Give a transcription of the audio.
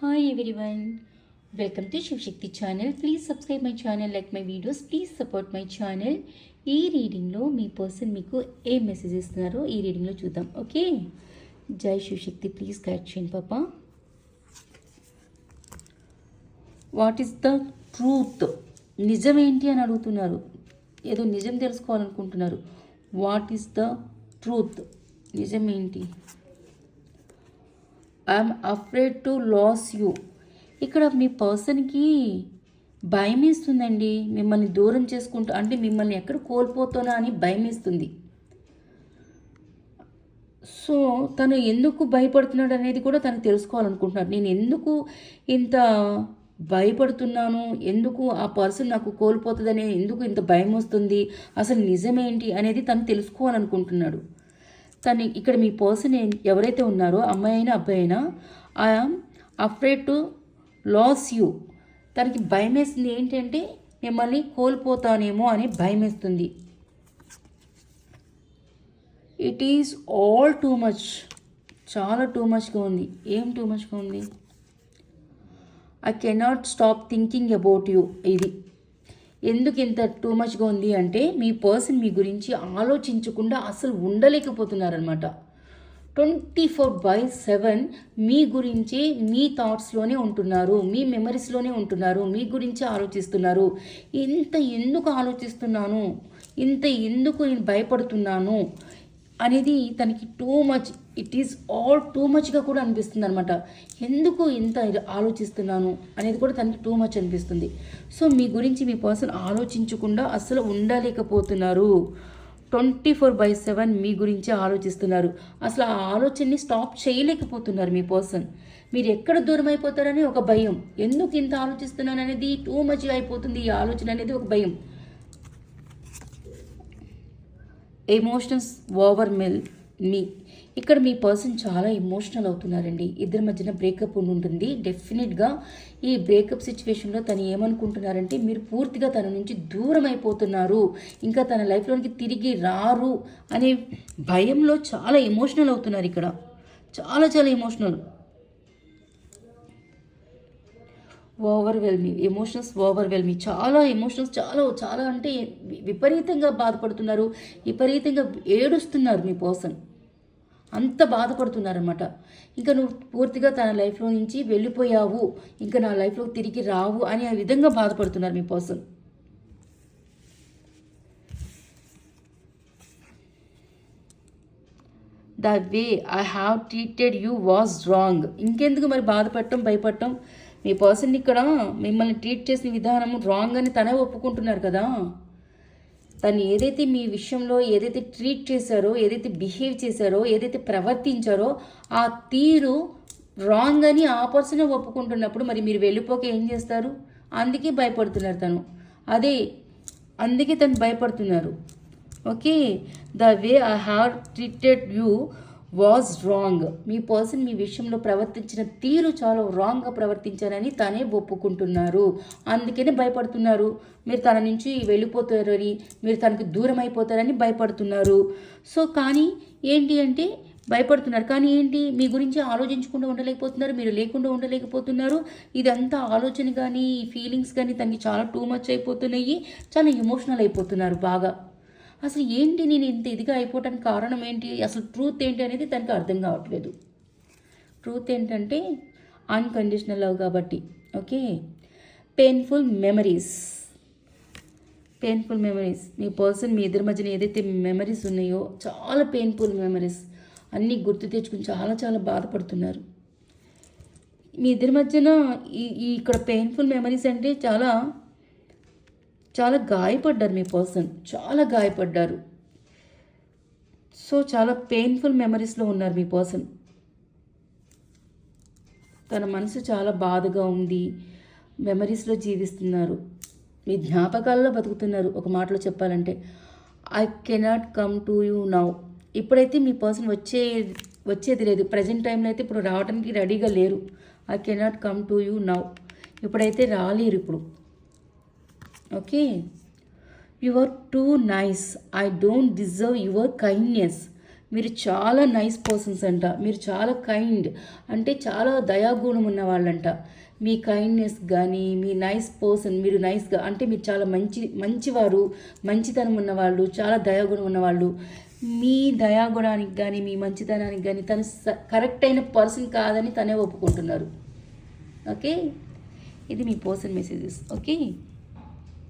Hi everyone welcome to Shivashakti channel please subscribe my channel like my videos please support my channel ఈ రీడింగ్లో మీ person మీకు ఏ message ఇస్తున్నారో ఈ రీడింగ్లో చూద్దాం okay జై శివశక్తి ప్లీజ్ గైడ్ చేయండి పాప వాట్ ఈస్ ద ట్రూత్ నిజం ఏంటి అని అడుగుతున్నారు. ఏదో నిజం తెలుసుకోవాలనుకుంటున్నారు. వాట్ ఈస్ ద ట్రూత్ నిజం ఏంటి I'm afraid to lose you ఇక్కడ మీ పర్సన్కి భయం వేస్తుందండి. మిమ్మల్ని దూరం చేసుకుంటూ అంటే మిమ్మల్ని ఎక్కడ కోల్పోతానా అని భయం వేస్తుంది. సో తను ఎందుకు భయపడుతున్నాడు అనేది కూడా తను తెలుసుకోవాలనుకుంటున్నాడు. నేను ఎందుకు ఇంత భయపడుతున్నాను? ఎందుకు ఆ పర్సన్ నాకు కోల్పోతుందని? ఎందుకు ఇంత భయం వస్తుంది? అసలు నిజమేంటి అనేది తను తెలుసుకోవాలనుకుంటున్నాడు. తను ఇక్కడ మీ పర్సన్ ఎవరైతే ఉన్నారో అమ్మాయి అయినా అబ్బాయి అయినా I'm afraid to lose you తనకి భయం వేస్తుంది ఏంటంటే మిమ్మల్ని కోల్పోతానేమో అని భయం వేస్తుంది. It is all too much చాలా టూ మచ్గా ఉంది. ఏం టూ మచ్గా ఉంది? I cannot stop thinking about you ఇది. ఎందుకు ఇంత టూ మచ్గా ఉంది అంటే మీ పర్సన్ మీ గురించి ఆలోచించకుండా అసలు ఉండలేకపోతున్నారనమాట ట్వంటీ ఫోర్ బై సెవెన్ మీ గురించి మీ థాట్స్లోనే ఉంటున్నారు మీ మెమరీస్లోనే ఉంటున్నారు మీ గురించి ఆలోచిస్తున్నారు. ఇంత ఎందుకు ఆలోచిస్తున్నాను? ఇంత ఎందుకు నేను భయపడుతున్నాను? అనేది తనకి too much it is all too మచ్గా కూడా అనిపిస్తుంది అనమాట ఎందుకు ఇంత ఆలోచిస్తున్నాను అనేది కూడా తనకి టూ మచ్ అనిపిస్తుంది. సో మీ గురించి మీ పర్సన్ ఆలోచించకుండా అసలు ఉండలేకపోతున్నారు. ట్వంటీ ఫోర్ బై సెవెన్ మీ గురించి ఆలోచిస్తున్నారు. అసలు ఆ ఆలోచనని స్టాప్ చేయలేకపోతున్నారు మీ పర్సన్ మీరు ఎక్కడ దూరం అయిపోతారని ఒక భయం. ఎందుకు ఇంత ఆలోచిస్తున్నాను అనేది టూ మచ్ అయిపోతుంది ఈ ఆలోచన అనేది ఒక భయం. Emotionals overwhelm me. ఇక్కడ మీ పర్సన్ చాలా ఎమోషనల్ అవుతున్నారండి. ఇద్దరి మధ్యన బ్రేకప్ ఉండి ఉంటుంది. డెఫినెట్గా ఈ బ్రేకప్ సిచ్యువేషన్లో తను ఏమనుకుంటున్నారంటే మీరు పూర్తిగా తన నుంచి దూరం అయిపోతున్నారు. ఇంకా తన లైఫ్లోనికి తిరిగి రారు అనే భయంలో చాలా ఎమోషనల్ అవుతున్నారు ఇక్కడ. చాలా చాలా ఎమోషనల్. ఓవర్వెల్మింగ్ ఎమోషన్స్ ఓవర్వెల్మింగ్ చాలా ఎమోషన్స్ చాలా చాలా అంటే విపరీతంగా బాధపడుతున్నారు. విపరీతంగా ఏడుస్తున్నారు మీ పర్సన్ అంత బాధపడుతున్నారనమాట ఇంకా నువ్వు పూర్తిగా తన లైఫ్లో నుంచి వెళ్ళిపోయావు. ఇంకా నా లైఫ్లో తిరిగి రావు అని ఆ విధంగా బాధపడుతున్నారు మీ person the way I have treated you was wrong ఇంకెందుకు మరి బాధపడటం భయపడటం? మీ పర్సన్ ఇక్కడ మిమ్మల్ని ట్రీట్ చేసిన విధానం రాంగ్ అని తనే ఒప్పుకుంటున్నారు కదా. తను ఏదైతే మీ విషయంలో ఏదైతే ట్రీట్ చేశారో ఏదైతే బిహేవ్ చేశారో ఏదైతే ప్రవర్తించారో ఆ తీరు రాంగ్ అని ఆ పర్సన్ ఒప్పుకుంటున్నప్పుడు మరి మీరు వెళ్ళిపోక ఏం చేస్తారు? అందుకే భయపడుతున్నారు తను. అదే అందుకే తను భయపడుతున్నారు. Okay? The way I have treated you was wrong me person మీ విషయంలో ప్రవర్తించిన తీరు చాలా రాంగ్గా ప్రవర్తించారని తనే ఒప్పుకుంటున్నారు. అందుకనే భయపడుతున్నారు. మీరు తన నుంచి వెళ్ళిపోతారని మీరు తనకు దూరం అయిపోతారని భయపడుతున్నారు. సో కానీ ఏంటి అంటే భయపడుతున్నారు. కానీ ఏంటి? మీ గురించి ఆలోచించకుండా ఉండలేకపోతున్నారు. మీరు లేకుండా ఉండలేకపోతున్నారు. ఇదంతా ఆలోచన కానీ ఫీలింగ్స్ కానీ తనకి చాలా టూ మచ్ అయిపోతున్నాయి. చాలా ఎమోషనల్ అయిపోతున్నారు బాగా. అసలు ఏంటి నేను ఇంత ఇదిగా అయిపోవటానికి కారణం ఏంటి? అసలు ట్రూత్ ఏంటి అనేది తనకు అర్థం కావట్లేదు. ట్రూత్ ఏంటంటే అన్కండిషనల్ లవ్ కాబట్టి okay painful memories painful memories మీ పర్సన్ మీ ఇద్దరి మధ్యన ఏదైతే మెమరీస్ ఉన్నాయో చాలా పెయిన్ఫుల్ మెమరీస్ అన్నీ గుర్తు తెచ్చుకుని చాలా చాలా బాధపడుతున్నారు. మీ ఇద్దరి మధ్యన ఈ ఈ ఇక్కడ పెయిన్ఫుల్ మెమరీస్ అంటే చాలా చాలా గాయపడ్డారు మీ పర్సన్. చాలా గాయపడ్డారు. సో చాలా పెయిన్ఫుల్ మెమరీస్లో ఉన్నారు మీ పర్సన్. తన మనసు చాలా బాధగా ఉంది. మెమరీస్లో జీవిస్తున్నారు. మీ జ్ఞాపకాల్లో బతుకుతున్నారు. ఒక మాటలో చెప్పాలంటే I cannot come to you now ఇప్పుడైతే మీ పర్సన్ వచ్చే వచ్చేది లేదు. ప్రజెంట్ టైంలో అయితే ఇప్పుడు రావడానికి రెడీగా లేరు. I cannot come to you now ఇప్పుడైతే రాలేరు ఇప్పుడు. Okay? You are too nice I don't deserve your kindness మీరు చాలా నైస్ పర్సన్స్ అంట. మీరు చాలా కైండ్ అంటే చాలా దయాగుణం ఉన్న వాళ్ళంట మీ కైండ్నెస్ కానీ మీ నైస్ పర్సన్ మీరు నైస్గా అంటే మీరు చాలా మంచి మంచివారు మంచితనం ఉన్నవాళ్ళు చాలా దయాగుణం ఉన్నవాళ్ళు. మీ దయాగుణానికి కానీ మీ మంచితనానికి కానీ తను కరెక్ట్ అయిన పర్సన్ కాదని తనే ఒప్పుకుంటున్నారు. ఓకే? ఇది మీ పర్సన్ మెసేజెస్ ఓకే?